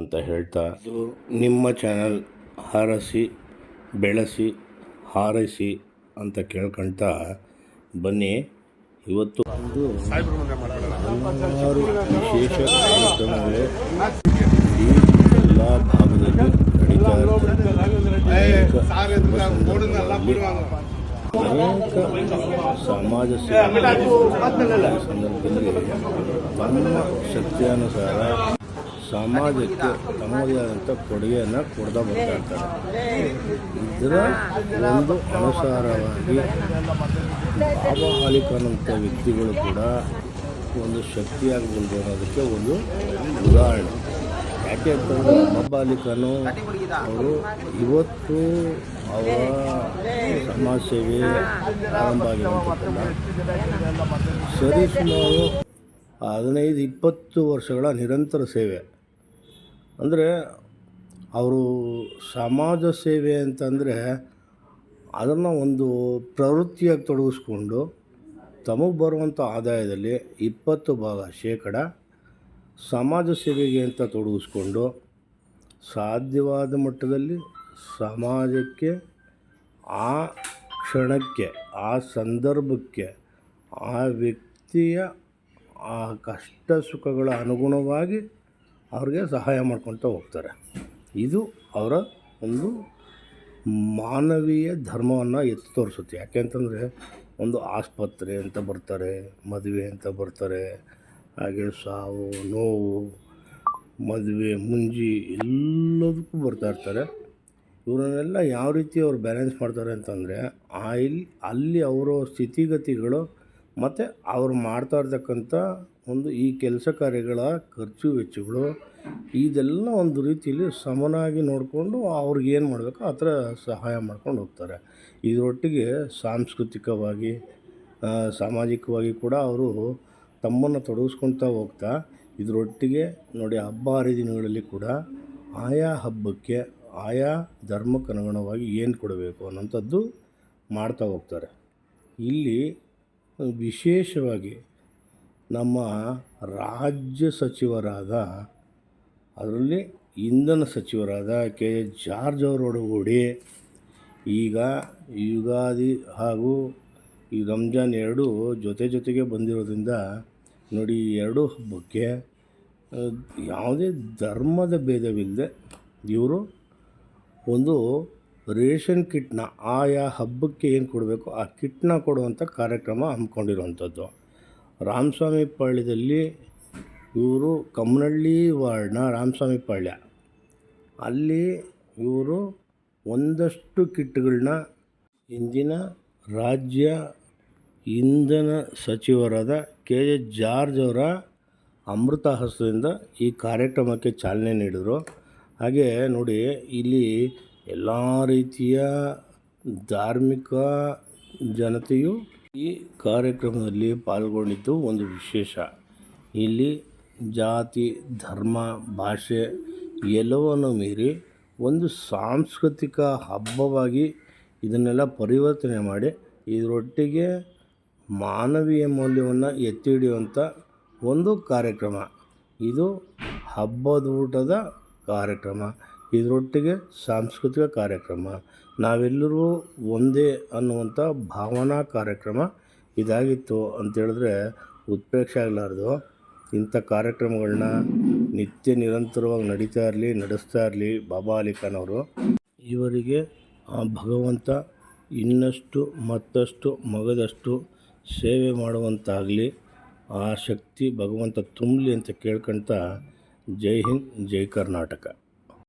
ಅಂತ ಹೇಳ್ತಾ ಇದು ನಿಮ್ಮ ಚಾನಲ್ ಹಾರಸಿ, ಬೆಳೆಸಿ, ಹಾರೈಸಿ ಅಂತ ಕೇಳ್ಕೊಳ್ತಾ ಬನ್ನಿ. ಇವತ್ತು ಒಂದು ಹಲವಾರು ವಿಶೇಷ ಕಾರ್ಯಕ್ರಮಗಳು ಈ ಎಲ್ಲ ಭಾಗದಲ್ಲಿ ನಡೀತಾ ಇರ್ತದೆ ಅನೇಕ ಸಮಾಜ ಸೇವೆ ಸಂದರ್ಭದಲ್ಲಿ ತಮ್ಮ ಶಕ್ತಿಯಾನುಸಾರ ಸಮಾಜಕ್ಕೆ ತಮ್ಮದೇ ಆದಂಥ ಕೊಡುಗೆಯನ್ನು ಕೊಡ್ತಾ ಬರ್ತಾ ಇರ್ತಾರೆ. ಇದರ ಒಂದು ಅನುಸಾರವಾಗಿ ಬಾಬಾ ವ್ಯಕ್ತಿಗಳು ಕೂಡ ಒಂದು ಶಕ್ತಿಯಾಗಿ ಬಂದು ಅನ್ನೋದಕ್ಕೆ ಒಂದು ಉದಾಹರಣೆ. ಯಾಕೆ ಅಂತಂದರೆ ಅಲಿ ಅವರು ಇವತ್ತು ಅವರ ಸಮಾಜ ಸೇವೆ ಆರಂಭ ಆಗಿರುವಂಥದ್ದಲ್ಲ. ಸರಿ ಸುಮಾರು ಹದಿನೈದು, ಇಪ್ಪತ್ತು ವರ್ಷಗಳ ನಿರಂತರ ಸೇವೆ. ಅಂದರೆ ಅವರು ಸಮಾಜ ಸೇವೆ ಅಂತಂದರೆ ಅದನ್ನು ಒಂದು ಪ್ರವೃತ್ತಿಯಾಗಿ ತೊಡಗಿಸ್ಕೊಂಡು ತಮಗೆ ಬರುವಂಥ ಆದಾಯದಲ್ಲಿ ಇಪ್ಪತ್ತು ಭಾಗ, ಶೇಕಡ ಸಮಾಜ ಸೇವೆಗೆ ಅಂತ ತೊಡಗಿಸ್ಕೊಂಡು ಸಾಧ್ಯವಾದ ಮಟ್ಟದಲ್ಲಿ ಸಮಾಜಕ್ಕೆ ಆ ಕ್ಷಣಕ್ಕೆ, ಆ ಸಂದರ್ಭಕ್ಕೆ, ಆ ವ್ಯಕ್ತಿಯ ಆ ಕಷ್ಟ ಸುಖಗಳ ಅನುಗುಣವಾಗಿ ಅವ್ರಿಗೆ ಸಹಾಯ ಮಾಡ್ಕೊತ ಹೋಗ್ತಾರೆ. ಇದು ಅವರ ಒಂದು ಮಾನವೀಯ ಧರ್ಮವನ್ನು ಎತ್ತಿ ತೋರಿಸುತ್ತೆ. ಯಾಕೆ ಅಂತಂದರೆ ಒಂದು ಆಸ್ಪತ್ರೆ ಅಂತ ಬರ್ತಾರೆ, ಮದುವೆ ಅಂತ ಬರ್ತಾರೆ, ಹಾಗೆ ಸಾವು, ನೋವು, ಮದುವೆ, ಮುಂಜಿ ಎಲ್ಲದಕ್ಕೂ ಬರ್ತಾ ಇರ್ತಾರೆ. ಇವರನ್ನೆಲ್ಲ ಯಾವ ರೀತಿ ಅವ್ರು ಬ್ಯಾಲೆನ್ಸ್ ಮಾಡ್ತಾರೆ ಅಂತಂದರೆ, ಆ ಇಲ್ಲಿ ಅಲ್ಲಿ ಅವರ ಸ್ಥಿತಿಗತಿಗಳು ಮತ್ತು ಅವ್ರು ಮಾಡ್ತಾ ಇರ್ತಕ್ಕಂಥ ಒಂದು ಈ ಕೆಲಸ ಕಾರ್ಯಗಳ ಖರ್ಚು ವೆಚ್ಚಗಳು ಇದೆಲ್ಲ ಒಂದು ರೀತಿಯಲ್ಲಿ ಸಮನಾಗಿ ನೋಡಿಕೊಂಡು ಅವ್ರಿಗೆ ಏನು ಮಾಡಬೇಕು ಆ ಥರ ಸಹಾಯ ಮಾಡ್ಕೊಂಡು ಹೋಗ್ತಾರೆ. ಇದರೊಟ್ಟಿಗೆ ಸಾಂಸ್ಕೃತಿಕವಾಗಿ ಸಾಮಾಜಿಕವಾಗಿ ಕೂಡ ಅವರು ತಮ್ಮನ್ನು ತೊಡಗಿಸ್ಕೊಳ್ತಾ ಹೋಗ್ತಾ, ಇದರೊಟ್ಟಿಗೆ ನೋಡಿ ಹಬ್ಬ ಹರಿದಿನಗಳಲ್ಲಿ ಕೂಡ ಆಯಾ ಹಬ್ಬಕ್ಕೆ, ಆಯಾ ಧರ್ಮಕ್ಕನುಗುಣವಾಗಿ ಏನು ಕೊಡಬೇಕು ಅನ್ನೋಂಥದ್ದು ಮಾಡ್ತಾ ಹೋಗ್ತಾರೆ. ಇಲ್ಲಿ ವಿಶೇಷವಾಗಿ ನಮ್ಮ ರಾಜ್ಯ ಸಚಿವರಾದ, ಅದರಲ್ಲಿ ಇಂಧನ ಸಚಿವರಾದ ಕೆ ಎಚ್ ಜಾರ್ಜ್ ಅವರೊಡಗೂಡಿ ಈಗ ಯುಗಾದಿ ಹಾಗೂ ಈ ರಂಜಾನ್ ಎರಡು ಜೊತೆ ಜೊತೆಗೆ ಬಂದಿರೋದ್ರಿಂದ ನೋಡಿ ಈ ಎರಡೂ ಹಬ್ಬಕ್ಕೆ ಯಾವುದೇ ಧರ್ಮದ ಭೇದವಿಲ್ಲದೆ ಇವರು ಒಂದು ರೇಷನ್ ಕಿಟ್ನ ಆಯಾ ಹಬ್ಬಕ್ಕೆ ಏನು ಕೊಡಬೇಕು, ಆ ಕಿಟ್ನ ಕೊಡುವಂಥ ಕಾರ್ಯಕ್ರಮ ಹಮ್ಮಿಕೊಂಡಿರುವಂಥದ್ದು. ರಾಮಸ್ವಾಮಿ ಪಾಳ್ಯದಲ್ಲಿ ಇವರು ಕಮ್ಮನಹಳ್ಳಿ ವಾರ್ಡ್ನ ರಾಮಸ್ವಾಮಿ ಪಾಳ್ಯ ಅಲ್ಲಿ ಇವರು ಒಂದಷ್ಟು ಕಿಟ್ಗಳನ್ನ ಇಂದಿನ ರಾಜ್ಯ ಇಂಧನ ಸಚಿವರಾದ ಕೆ ಎ ಜಾರ್ಜ್ ಅವರ ಅಮೃತ ಹಸ್ತದಿಂದ ಈ ಕಾರ್ಯಕ್ರಮಕ್ಕೆ ಚಾಲನೆ ನೀಡಿದರು. ಹಾಗೆ ನೋಡಿ, ಇಲ್ಲಿ ಎಲ್ಲ ರೀತಿಯ ಧಾರ್ಮಿಕ ಜನತೆಯು ಈ ಕಾರ್ಯಕ್ರಮದಲ್ಲಿ ಪಾಲ್ಗೊಂಡಿದ್ದು ಒಂದು ವಿಶೇಷ. ಇಲ್ಲಿ ಜಾತಿ, ಧರ್ಮ, ಭಾಷೆ ಎಲ್ಲವನ್ನು ಮೀರಿ ಒಂದು ಸಾಂಸ್ಕೃತಿಕ ಹಬ್ಬವಾಗಿ ಇದನ್ನೆಲ್ಲ ಪರಿವರ್ತನೆ ಮಾಡಿ ಇದರೊಟ್ಟಿಗೆ ಮಾನವೀಯ ಮೌಲ್ಯವನ್ನು ಎತ್ತಿ ಹಿಡಿಯುವಂಥ ಒಂದು ಕಾರ್ಯಕ್ರಮ. ಇದು ಹಬ್ಬದ ಊಟದ ಕಾರ್ಯಕ್ರಮ. ಇದರೊಟ್ಟಿಗೆ ಸಾಂಸ್ಕೃತಿಕ ಕಾರ್ಯಕ್ರಮ. ನಾವೆಲ್ಲರೂ ಒಂದೇ ಅನ್ನುವಂಥ ಭಾವನಾ ಕಾರ್ಯಕ್ರಮ ಇದಾಗಿತ್ತು ಅಂತೇಳಿದ್ರೆ ಉತ್ಪ್ರೇಕ್ಷೆ ಆಗಲಾರ್ದು. ಇಂಥ ಕಾರ್ಯಕ್ರಮಗಳನ್ನ ನಿತ್ಯ ನಿರಂತರವಾಗಿ ನಡೀತಾ ಇರಲಿ, ನಡೆಸ್ತಾ ಇರಲಿ ಬಾಬಾ ಅಲಿ ಖಾನ್ ಅವರು. ಇವರಿಗೆ ಭಗವಂತ ಇನ್ನಷ್ಟು ಮತ್ತಷ್ಟು ಮಗದಷ್ಟು ಸೇವೆ ಮಾಡುವಂತಾಗಲಿ, ಆ ಶಕ್ತಿ ಭಗವಂತ ತುಂಬಲಿ ಅಂತ ಕೇಳ್ಕೊಳ್ತಾ ಜೈ ಹಿಂದ್, ಜೈ ಕರ್ನಾಟಕ.